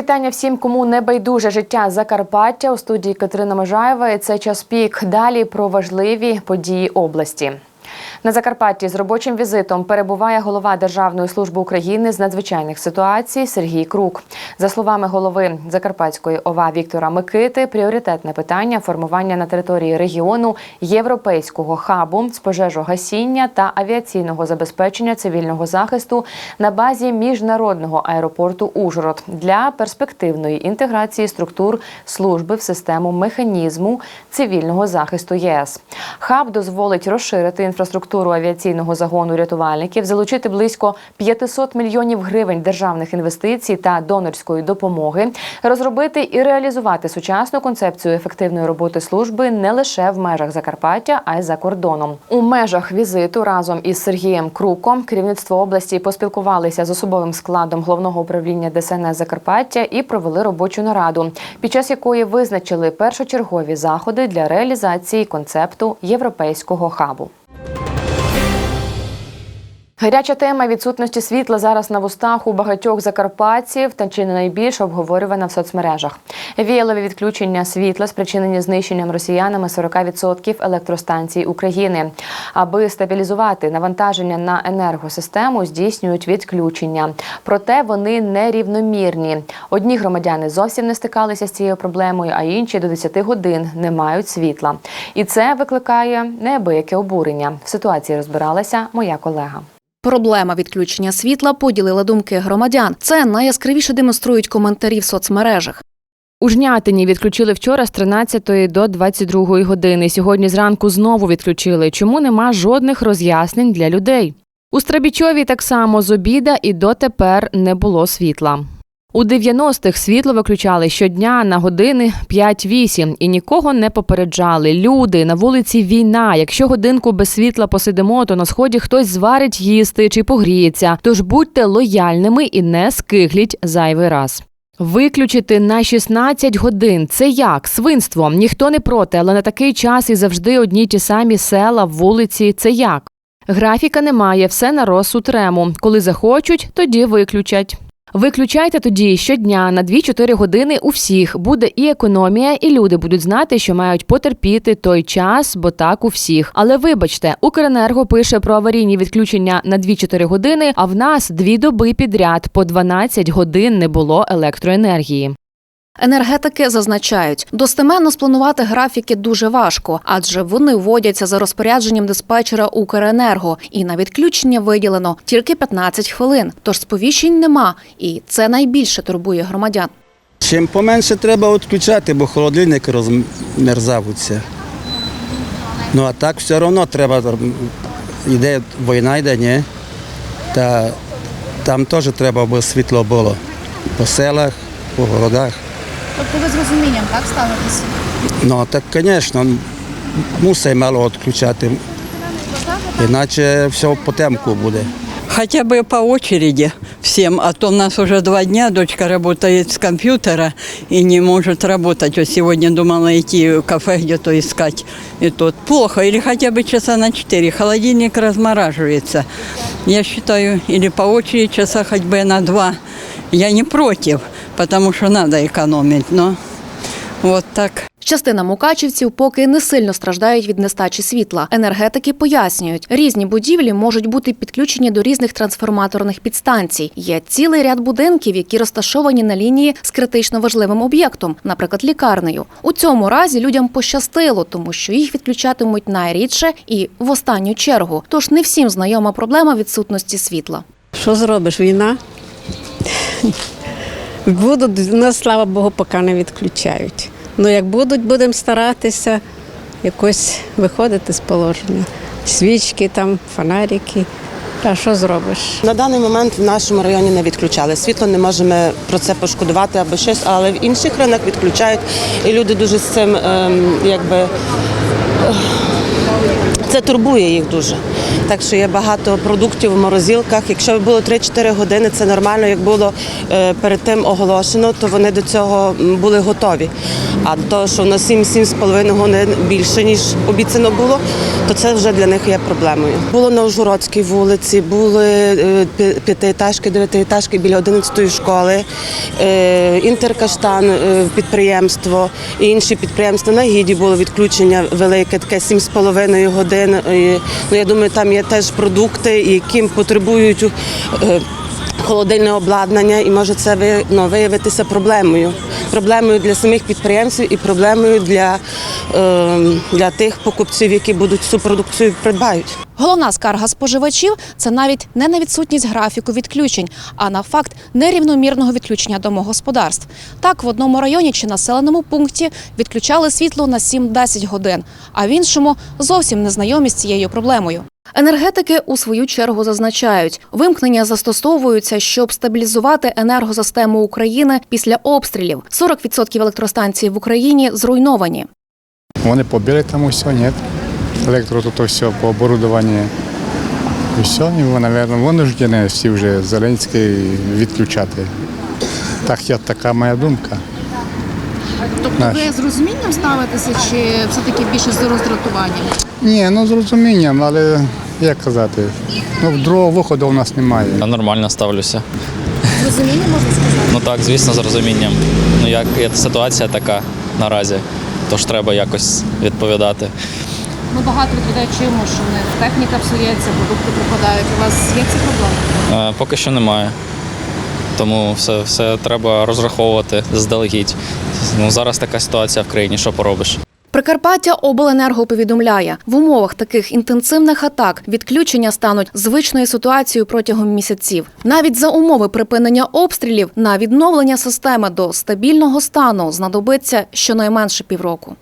Ми вітання всім, кому не байдуже життя Закарпаття у студії Катерина Можаєва. Це час пік. Далі про важливі події області. На Закарпатті з робочим візитом перебуває голова Державної служби України з надзвичайних ситуацій Сергій Крук. За словами голови Закарпатської ОВА Віктора Микити, пріоритетне питання формування на території регіону європейського хабу з пожежогасіння та авіаційного забезпечення цивільного захисту на базі міжнародного аеропорту Ужгород для перспективної інтеграції структур служби в систему механізму цивільного захисту ЄС. Хаб дозволить розширити інфраструктуру авіаційного загону рятувальників, залучити близько 500 мільйонів гривень державних інвестицій та донорської допомоги, розробити і реалізувати сучасну концепцію ефективної роботи служби не лише в межах Закарпаття, а й за кордоном. У межах візиту разом із Сергієм Круком керівництво області поспілкувалися з особовим складом головного управління ДСНС Закарпаття і провели робочу нараду, під час якої визначили першочергові заходи для реалізації концепту європейського хабу. Гаряча тема відсутності світла зараз на вустах у багатьох закарпатців та чи не найбільш обговорювана в соцмережах. Віялові відключення світла спричинені знищенням росіянами 40% електростанцій України. Аби стабілізувати навантаження на енергосистему, здійснюють відключення. Проте вони нерівномірні. Одні громадяни зовсім не стикалися з цією проблемою, а інші до 10 годин не мають світла. І це викликає неабияке обурення. В ситуації розбиралася моя колега. Проблема відключення світла поділила думки громадян. Це найяскравіше демонструють коментарі в соцмережах. У Жнятині відключили вчора з 13 до 22 години. Сьогодні зранку знову відключили. Чому нема жодних роз'яснень для людей? У Страбічові так само з обіда і дотепер не було світла. У 90-х світло виключали щодня на години 5-8 і нікого не попереджали. Люди на вулиці війна. Якщо годинку без світла посидимо, то на сході хтось зварить їсти чи погріється. Тож будьте лояльними і не скигліть зайвий раз. Виключити на 16 годин це як свинство. Ніхто не проти, але на такий час і завжди одні ті самі села, вулиці. Це як? Графіка немає, все на розсуд рему. Коли захочуть, тоді виключать. Виключайте тоді щодня на 2-4 години у всіх. Буде і економія, і люди будуть знати, що мають потерпіти той час, бо так у всіх. Але вибачте, Укренерго пише про аварійні відключення на 2-4 години, а в нас дві доби підряд по 12 годин не було електроенергії. Енергетики зазначають, достеменно спланувати графіки дуже важко, адже вони вводяться за розпорядженням диспетчера Укренерго, і на відключення виділено тільки 15 хвилин. Тож сповіщень нема, і це найбільше турбує громадян. Чим поменше треба відключати, бо холодильники розмерзаються. Ну а так все одно треба. Йде війна, йде, ні. Та там теж треба, аби світло було. По селах, по городах. Тобто ви з розумінням так ставитеся? Ну так, звісно, мусить мало відключати. Іначе все по темку буде. Хотя бы по очереди всем, а то у нас уже два дня дочка работает с компьютера и не может работать. Вот сегодня думала идти в кафе где-то искать. И тут плохо, или хотя бы часа на четыре. Холодильник размораживается. Я считаю, или по очереди часа хоть бы на два. Я не против, потому что надо экономить, но вот так. Частина мукачівців поки не сильно страждають від нестачі світла. Енергетики пояснюють, різні будівлі можуть бути підключені до різних трансформаторних підстанцій. Є цілий ряд будинків, які розташовані на лінії з критично важливим об'єктом, наприклад, лікарнею. У цьому разі людям пощастило, тому що їх відключатимуть найрідше і в останню чергу. Тож не всім знайома проблема відсутності світла. Що зробиш? Війна? Будуть, нас, слава Богу, поки не відключають. Ну, як будуть, будемо старатися якось виходити з положення. Свічки, там, фонарики. А що зробиш? На даний момент в нашому районі не відключали. Світло не можемо про це пошкодувати або щось, але в інших районах відключають. І люди дуже з цим ем, якби. Це турбує їх дуже. Так що є багато продуктів в морозилках. Якщо було 3-4 години, це нормально. Як було е, перед тим оголошено, то вони до цього були готові. А до того, що на 7-7,5 годин більше, ніж обіцяно було, то це вже для них є проблемою. Було на Ужгородській вулиці, були е, п'ятиетажки, дев'ятиетажки біля 11-ї школи, е, інтеркаштан підприємство, і інші підприємства на гіді було відключення велике, таке 7,5 годин. І, ну, я думаю, там є теж продукти, яким потребують е, холодильне обладнання, і може це ну, виявитися проблемою. Проблемою для самих підприємців і проблемою для, е, для тих покупців, які будуть цю продукцію придбають. Головна скарга споживачів це навіть не на відсутність графіку відключень, а на факт нерівномірного відключення домогосподарств. Так, в одному районі чи населеному пункті відключали світло на 7-10 годин, а в іншому зовсім не знайомі з цією проблемою. Енергетики у свою чергу зазначають, вимкнення застосовуються, щоб стабілізувати енергосистему України після обстрілів. 40% електростанцій в Україні зруйновані. Вони побили там усе, ні. Електро тут все по оборудованню. І все, і, мабуть, винуждені всі вже Зеленський відключати. Так, я, така моя думка. Тобто Наш. ви з розумінням ставитеся чи все-таки більше з роздратуванням? Ні, ну з розумінням, але як казати, ну другого виходу у нас немає. Я нормально ставлюся. З розумінням можна сказати? Ну так, звісно, з розумінням. Ну як ситуація така наразі, тож треба якось відповідати. Ми багато людей чуємо, що них техніка псується, продукти пропадають. У вас є ці проблеми? Е, поки що немає. Тому все, все треба розраховувати заздалегідь. Ну, зараз така ситуація в країні, що поробиш. Прикарпаття Обленерго повідомляє, в умовах таких інтенсивних атак відключення стануть звичною ситуацією протягом місяців. Навіть за умови припинення обстрілів на відновлення системи до стабільного стану знадобиться щонайменше півроку.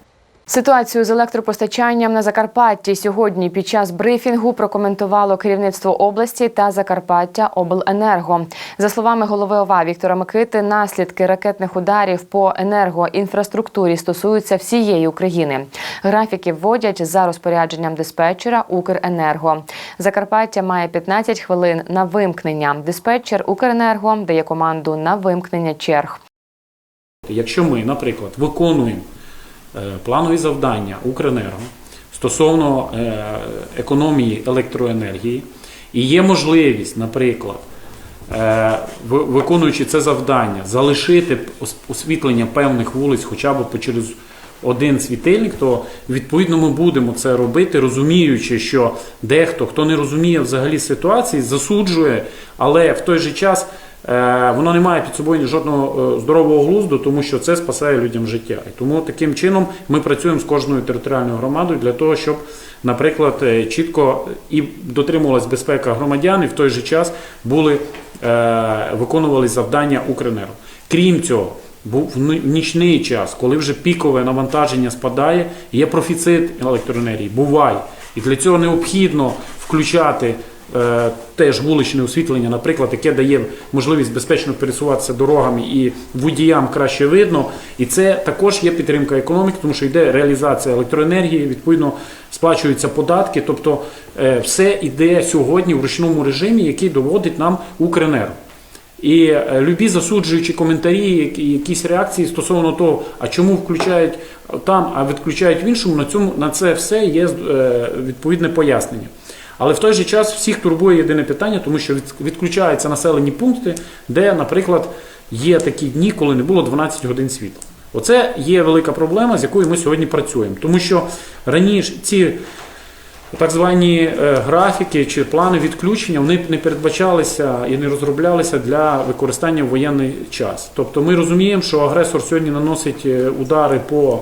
Ситуацію з електропостачанням на Закарпатті сьогодні під час брифінгу прокоментувало керівництво області та Закарпаття Обленерго. За словами голови ОВА Віктора Микити, наслідки ракетних ударів по енергоінфраструктурі стосуються всієї України. Графіки вводять за розпорядженням диспетчера Укренерго. Закарпаття має 15 хвилин на вимкнення. Диспетчер Укренерго дає команду на вимкнення черг. Якщо ми, наприклад, виконуємо планові завдання Укренерго стосовно е, економії електроенергії, і є можливість, наприклад, е, виконуючи це завдання, залишити освітлення певних вулиць хоча б через один світильник, то відповідно ми будемо це робити, розуміючи, що дехто, хто не розуміє взагалі ситуації, засуджує, але в той же час е, воно не має під собою жодного е, здорового глузду, тому що це спасає людям життя. І тому таким чином ми працюємо з кожною територіальною громадою для того, щоб, наприклад, е, чітко і дотримувалась безпека громадян, і в той же час були е, виконували завдання Укренерго. Крім цього. Був в нічний час, коли вже пікове навантаження спадає, є профіцит електроенергії, буває. І для цього необхідно включати е, теж вуличне освітлення, наприклад, яке дає можливість безпечно пересуватися дорогами і водіям краще видно. І це також є підтримка економіки, тому що йде реалізація електроенергії, відповідно сплачуються податки. Тобто е, все йде сьогодні в ручному режимі, який доводить нам Укренерго. І е, любі засуджуючі коментарі, якісь реакції стосовно того, а чому включають там, а відключають в іншому, на цьому на це все є е, відповідне пояснення. Але в той же час всіх турбує єдине питання, тому що відключаються населені пункти, де, наприклад, є такі дні, коли не було 12 годин світла. Оце є велика проблема, з якою ми сьогодні працюємо. Тому що раніше ці так звані е, графіки чи плани відключення вони не передбачалися і не розроблялися для використання в воєнний час. Тобто ми розуміємо, що агресор сьогодні наносить е, удари по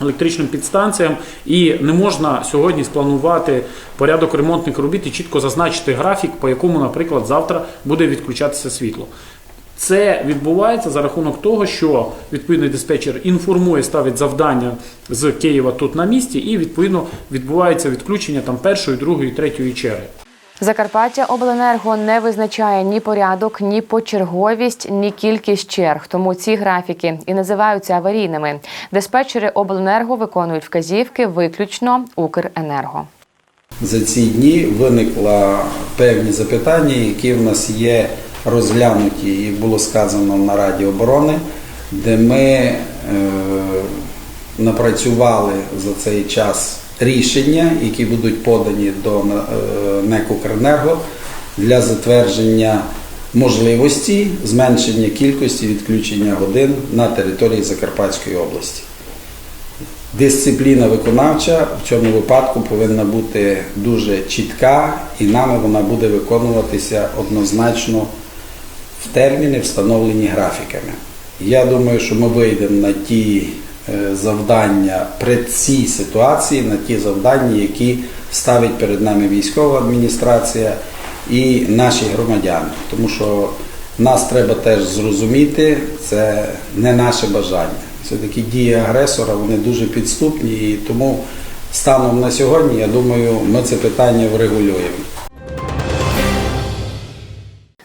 електричним підстанціям, і не можна сьогодні спланувати порядок ремонтних робіт і чітко зазначити графік, по якому, наприклад, завтра буде відключатися світло. Це відбувається за рахунок того, що відповідний диспетчер інформує, ставить завдання з Києва тут на місці, і відповідно відбувається відключення там першої, другої, третьої черги. Закарпаття Обленерго не визначає ні порядок, ні почерговість, ні кількість черг. Тому ці графіки і називаються аварійними. Диспетчери Обленерго виконують вказівки виключно Укренерго. За ці дні виникли певні запитання, які в нас є розглянуті, і було сказано на Раді оборони, де ми е, напрацювали за цей час рішення, які будуть подані до е, НЕК «Укренерго» для затвердження можливості зменшення кількості відключення годин на території Закарпатської області. Дисципліна виконавча в цьому випадку повинна бути дуже чітка, і нами вона буде виконуватися однозначно в терміни, встановлені графіками. Я думаю, що ми вийдемо на ті завдання при цій ситуації, на ті завдання, які ставить перед нами військова адміністрація і наші громадяни. Тому що нас треба теж зрозуміти, це не наше бажання. Все-таки дії агресора вони дуже підступні, і тому станом на сьогодні, я думаю, ми це питання врегулюємо.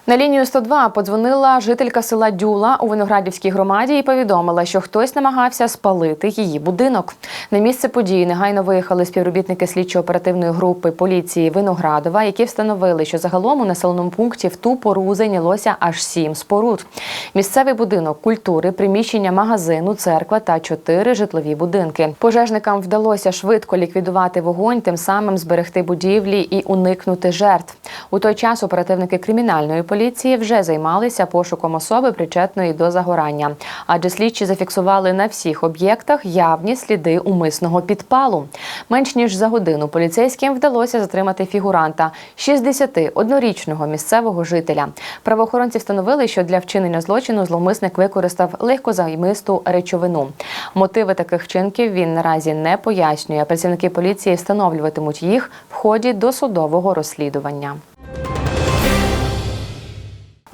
На лінію 102 подзвонила жителька села Дюла у Виноградівській громаді і повідомила, що хтось намагався спалити її будинок. На місце події негайно виїхали співробітники слідчо-оперативної групи поліції Виноградова, які встановили, що загалом у населеному пункті в ту пору зайнялося аж сім споруд. Місцевий будинок культури, приміщення магазину, церква та чотири житлові будинки. Пожежникам вдалося швидко ліквідувати вогонь, тим самим зберегти будівлі і уникнути жертв. У той час оперативники кримінальної поліції вже займалися пошуком особи, причетної до загорання, адже слідчі зафіксували на всіх об'єктах явні сліди умисного підпалу. Менш ніж за годину поліцейським вдалося затримати фігуранта 61-річного місцевого жителя. Правоохоронці встановили, що для вчинення злочину зловмисник використав легкозаймисту речовину. Мотиви таких вчинків він наразі не пояснює. Працівники поліції встановлюватимуть їх в ході досудового розслідування.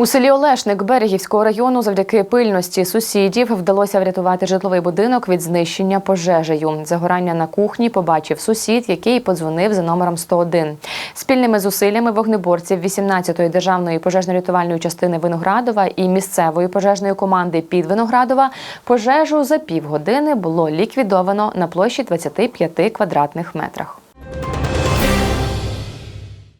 У селі Олешник Берегівського району завдяки пильності сусідів вдалося врятувати житловий будинок від знищення пожежею. Загорання на кухні побачив сусід, який подзвонив за номером 101. Спільними зусиллями вогнеборців 18-ї державної пожежно-рятувальної частини Виноградова і місцевої пожежної команди під Виноградова пожежу за півгодини було ліквідовано на площі 25 квадратних метрах.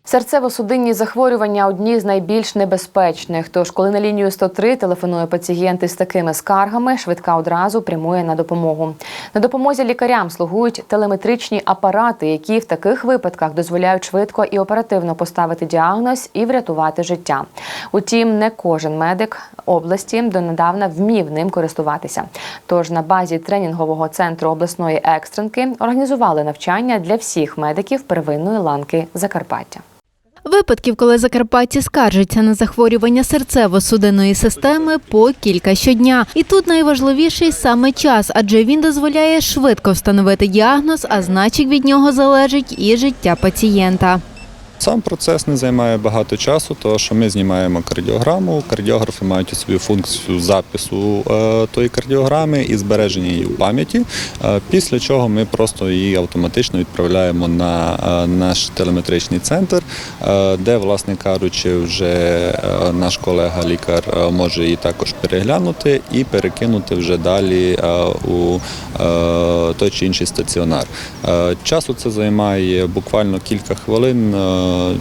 Серцево-судинні захворювання одні з найбільш небезпечних. Тож, коли на лінію 103 телефонує пацієнт із такими скаргами, швидка одразу прямує на допомогу. На допомозі лікарям слугують телеметричні апарати, які в таких випадках дозволяють швидко і оперативно поставити діагноз і врятувати життя. Утім, не кожен медик області донедавна вмів ним користуватися. Тож на базі тренінгового центру обласної екстренки організували навчання для всіх медиків первинної ланки Закарпаття. Випадків, коли закарпатці скаржаться на захворювання серцево-судинної системи, по кілька щодня. І тут найважливіший саме час, адже він дозволяє швидко встановити діагноз, а значить від нього залежить і життя пацієнта. Сам процес не займає багато часу, тому що ми знімаємо кардіограму. Кардіографи мають у собі функцію запису е, тої кардіограми і збереження її в пам'яті. Е, після чого ми просто її автоматично відправляємо на е, наш телеметричний центр, де, власне кажучи, вже наш колега-лікар може її також переглянути і перекинути вже далі у той чи інший стаціонар. Часу це займає буквально кілька хвилин,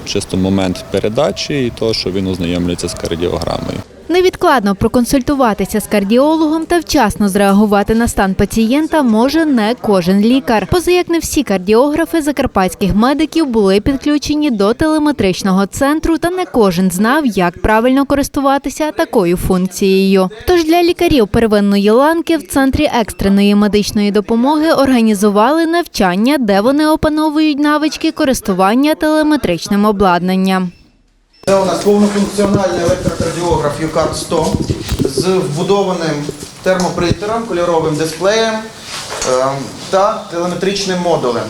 чисто момент передачі і того, що він ознайомлюється з кардіограмою. Невідкладно проконсультуватися з кардіологом та вчасно зреагувати на стан пацієнта може не кожен лікар. Поза як не всі кардіографи закарпатських медиків були підключені до телеметричного центру, та не кожен знав, як правильно користуватися такою функцією. Тож для лікарів первинної ланки в центрі екстреної медичної допомоги організували навчання, де вони опановують навички користування телеметричним обладнанням. Це у нас повнофункціональний електрокардіограф UCART 100 з вбудованим термопринтером, кольоровим дисплеєм е, та телеметричним модулем.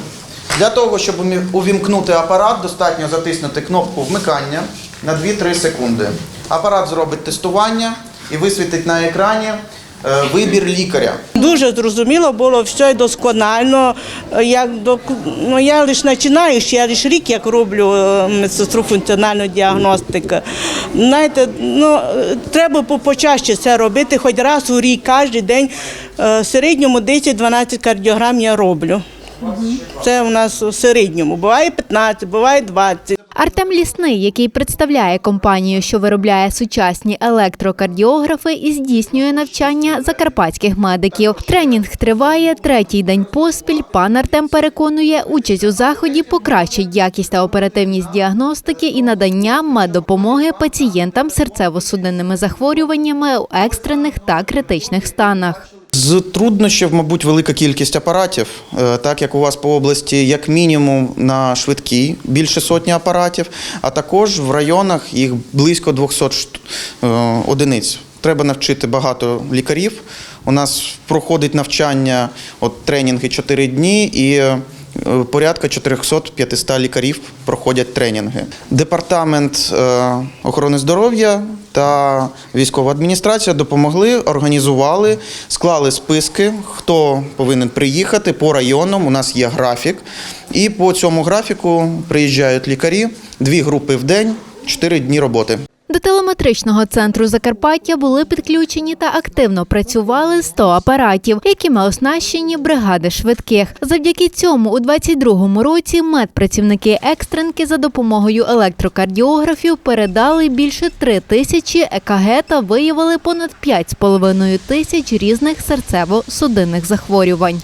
Для того, щоб увімкнути апарат, достатньо затиснути кнопку вмикання на 2-3 секунди. Апарат зробить тестування і висвітить на екрані вибір лікаря. Дуже зрозуміло було все досконально. Як ну, я лише починаючи, я лише рік як роблю е, медсестру функціональну діагностику. Знаєте, ну, е, треба почаще це робити, хоч раз у рік, кожен день. Е, В середньому 10-12 кардіограм я роблю. Це у нас у середньому. Буває 15, буває 20. Артем Лісний, який представляє компанію, що виробляє сучасні електрокардіографи і здійснює навчання закарпатських медиків. Тренінг триває третій день поспіль. Пан Артем переконує, участь у заході покращить якість та оперативність діагностики і надання меддопомоги пацієнтам серцево-судинними захворюваннями у екстрених та критичних станах. З труднощів, мабуть, велика кількість апаратів, Е, так як у вас по області, як мінімум на швидкій більше сотні апаратів, а також в районах їх близько 200 е, одиниць. Треба навчити багато лікарів. У нас проходить навчання, от тренінги 4 дні і. Е, Порядка 400-500 лікарів проходять тренінги. Департамент е, охорони здоров'я та військова адміністрація допомогли, організували, склали списки, хто повинен приїхати по районам. У нас є графік. І по цьому графіку приїжджають лікарі, дві групи в день, чотири дні роботи. До телеметричного центру Закарпаття були підключені та активно працювали 100 апаратів, якими оснащені бригади швидких. Завдяки цьому у 22-му році медпрацівники екстренки за допомогою електрокардіографів передали більше 3 тисячі ЕКГ та виявили понад 5,5 тисяч різних серцево-судинних захворювань.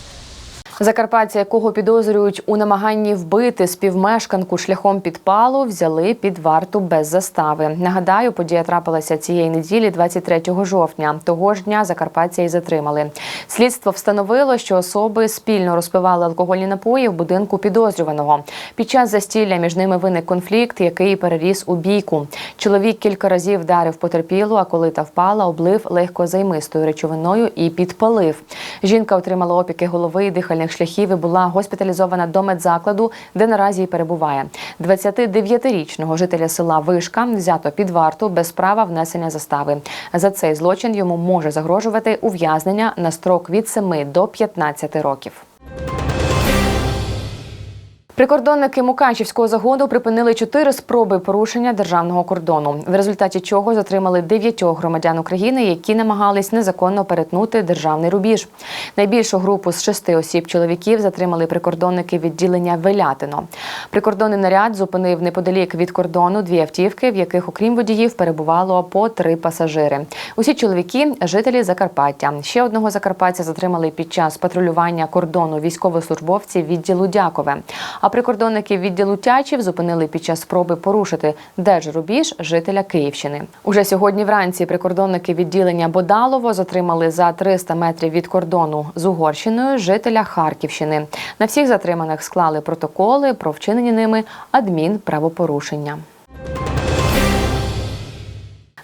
Закарпатця, якого підозрюють у намаганні вбити співмешканку шляхом підпалу, взяли під варту без застави. Нагадаю, подія трапилася цієї неділі, 23 жовтня. Того ж дня Закарпатця і затримали. Слідство встановило, що особи спільно розпивали алкогольні напої в будинку підозрюваного. Під час застілля між ними виник конфлікт, який переріс у бійку. Чоловік кілька разів вдарив потерпілу, а коли та впала, облив легкозаймистою речовиною і підпалив. Жінка отримала опіки голови і дихальних шляхів і була госпіталізована до медзакладу, де наразі й перебуває. 29-річного жителя села Вишка взято під варту без права внесення застави. За цей злочин йому може загрожувати ув'язнення на строк від 7 до 15 років. Прикордонники Мукачівського загону припинили чотири спроби порушення державного кордону, в результаті чого затримали дев'ятьох громадян України, які намагались незаконно перетнути державний рубіж. Найбільшу групу з шести осіб чоловіків затримали прикордонники відділення Велятино. Прикордонний наряд зупинив неподалік від кордону дві автівки, в яких, окрім водіїв, перебувало по три пасажири. Усі чоловіки жителі Закарпаття. Ще одного закарпатця затримали під час патрулювання кордону військовослужбовці відділу Дякове. А прикордонники відділу Тячів зупинили під час спроби порушити держрубіж жителя Київщини. Уже сьогодні вранці прикордонники відділення Бодалово затримали за 300 метрів від кордону з Угорщиною жителя Харківщини. На всіх затриманих склали протоколи про вчинені ними адмінправопорушення.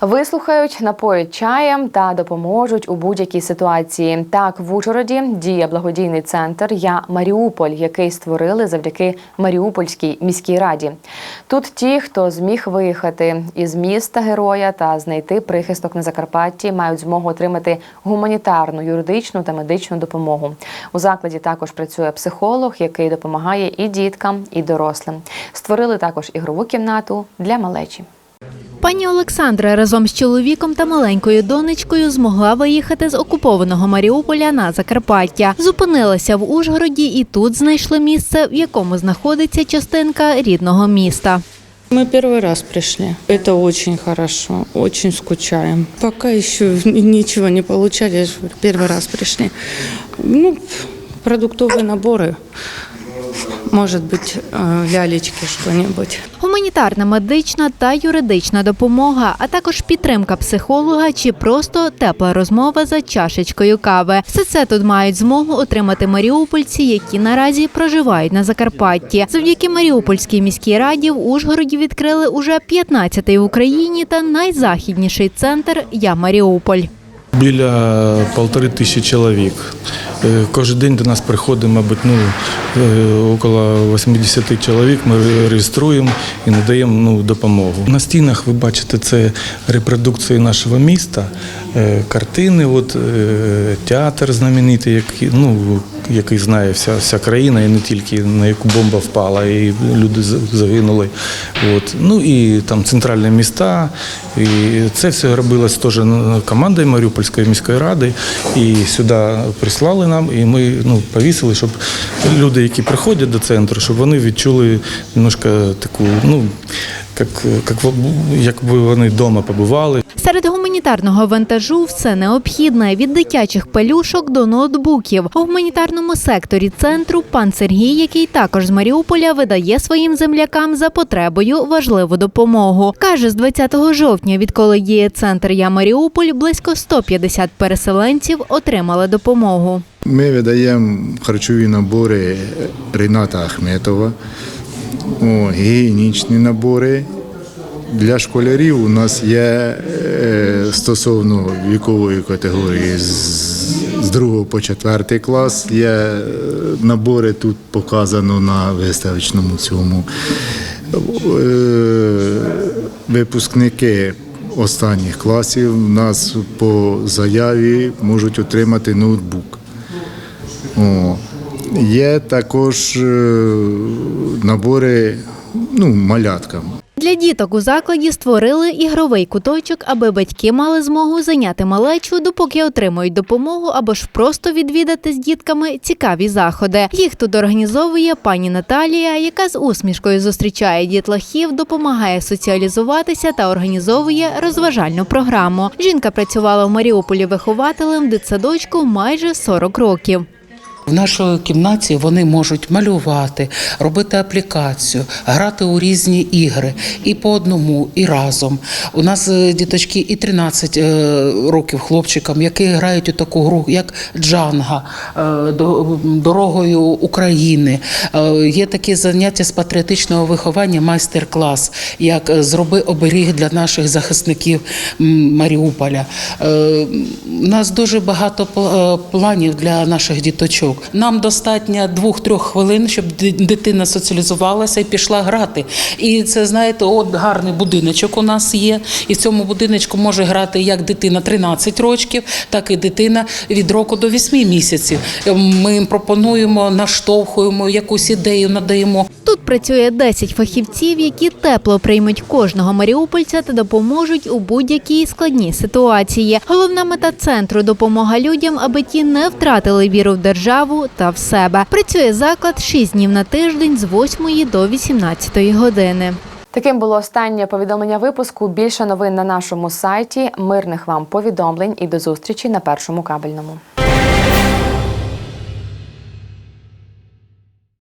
Вислухають, напоють чаєм та допоможуть у будь-якій ситуації. Так, в Ужгороді діє благодійний центр Я Маріуполь, який створили завдяки Маріупольській міській раді. Тут ті, хто зміг виїхати із міста героя та знайти прихисток на Закарпатті, мають змогу отримати гуманітарну, юридичну та медичну допомогу. У закладі також працює психолог, який допомагає і діткам, і дорослим. Створили також ігрову кімнату для малечі. Пані Олександра разом з чоловіком та маленькою донечкою змогла виїхати з окупованого Маріуполя на Закарпаття. Зупинилася в Ужгороді і тут знайшли місце, в якому знаходиться частинка рідного міста. Мы первый раз пришли. Это очень хорошо, очень скучаем. Пока еще ничего не получали, я же говорю, первый раз пришли. Ну, продуктовые наборы, может быть, э, лялечки, что-нибудь. Гуманітарна, медична та юридична допомога, а також підтримка психолога чи просто тепла розмова за чашечкою кави. Все це тут мають змогу отримати маріупольці, які наразі проживають на Закарпатті. Завдяки Маріупольській міській раді в Ужгороді відкрили уже 15-й в Україні та найзахідніший центр Я Маріуполь. Біля полтори тисячі чоловік. Е, Кожен день до нас приходить, мабуть, ну, е, около 80 чоловік. Ми реєструємо і надаємо ну, допомогу. На стінах ви бачите це репродукції нашого міста, е, картини, от, театр знаменитий, який, ну, який знає вся, вся країна, і не тільки на яку бомба впала, і люди загинули. От. Ну і там центральні міста. І це все робилось теж командою Маріупольської міської ради. І сюди прислали нам, і ми ну, повісили, щоб люди, які приходять до центру, щоб вони відчули немножко таку, ну, як, як, якби вони вдома побували. Серед гуманітарного вантажу все необхідне від дитячих пелюшок до ноутбуків. У гуманітарному секторі центру пан Сергій, який також з Маріуполя, видає своїм землякам за потребою важливу допомогу. Каже, з 20 жовтня, відколи діє центр Я Маріуполь, близько 150 переселенців отримали допомогу. Ми видаємо харчові набори Рената Ахметова, о, гігієнічні набори. Для школярів у нас є е, стосовно вікової категорії з, з 2 по 4 клас. Є е, набори тут показано на виставочному цьому. Е, Випускники останніх класів у нас по заяві можуть отримати ноутбук. О. Є також е, набори ну, маляткам. Для діток у закладі створили ігровий куточок, аби батьки мали змогу зайняти малечу, допоки отримують допомогу або ж просто відвідати з дітками цікаві заходи. Їх тут організовує пані Наталія, яка з усмішкою зустрічає дітлахів, допомагає соціалізуватися та організовує розважальну програму. Жінка працювала в Маріуполі вихователем дитсадочку майже 40 років. В нашій кімнаті вони можуть малювати, робити аплікацію, грати у різні ігри і по одному, і разом. У нас е, діточки і 13 е, років хлопчикам, які грають у таку гру, як Джанга, е, дорогою України. Є такі заняття з патріотичного виховання, майстер-клас, як зроби оберіг для наших захисників Маріуполя. У нас дуже багато планів для наших діточок. Нам достатньо двох-трьох хвилин, щоб дитина соціалізувалася і пішла грати. І це, знаєте, от гарний будиночок у нас є. І в цьому будиночку може грати як дитина 13 років, так і дитина від року до 8 місяців. Ми їм пропонуємо, наштовхуємо якусь ідею, надаємо. Тут працює 10 фахівців, які тепло приймуть кожного маріупольця та допоможуть у будь-якій складній ситуації. Головна мета центру допомога людям, аби ті не втратили віру в державу та в себе. Працює заклад 6 днів на тиждень з 8 до 18 години. Таким було останнє повідомлення випуску. Більше новин на нашому сайті. Мирних вам повідомлень і до зустрічі на першому кабельному.